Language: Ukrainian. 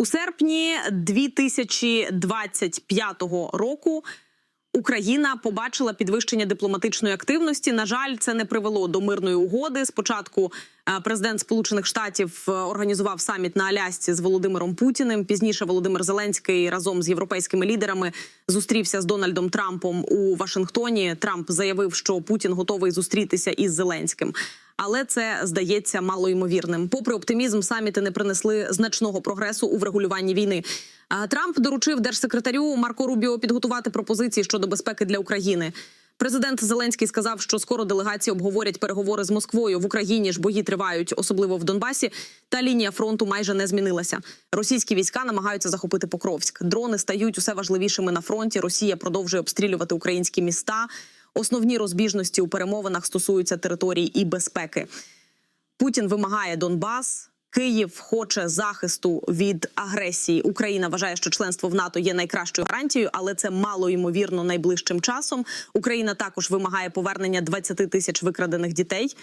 У серпні 2025 року Україна побачила підвищення дипломатичної активності. На жаль, це не привело до мирної угоди. Спочатку е, президент Сполучених Штатів е, організував саміт на Алясці з Володимиром Путіним. Пізніше Володимир Зеленський разом з європейськими лідерами зустрівся з Дональдом Трампом у Вашингтоні. Трамп заявив, що Путін готовий зустрітися із Зеленським. Але це здається малоймовірним. Попри оптимізм, саміти не принесли значного прогресу у врегулюванні війни. Трамп доручив держсекретарю Марко Рубіо підготувати пропозиції щодо безпеки для України. Президент Зеленський сказав, що скоро делегації обговорять переговори з Москвою в Україні. ж бої тривають, особливо в Донбасі. Та лінія фронту майже не змінилася. Російські війська намагаються захопити Покровськ. Дрони стають усе важливішими на фронті. Росія продовжує обстрілювати українські міста. Основні розбіжності у перемовинах стосуються територій і безпеки. Путін вимагає Донбас. Київ хоче захисту від агресії. Україна вважає, що членство в НАТО є найкращою гарантією, але це мало ймовірно найближчим часом. Україна також вимагає повернення 20 тисяч викрадених дітей.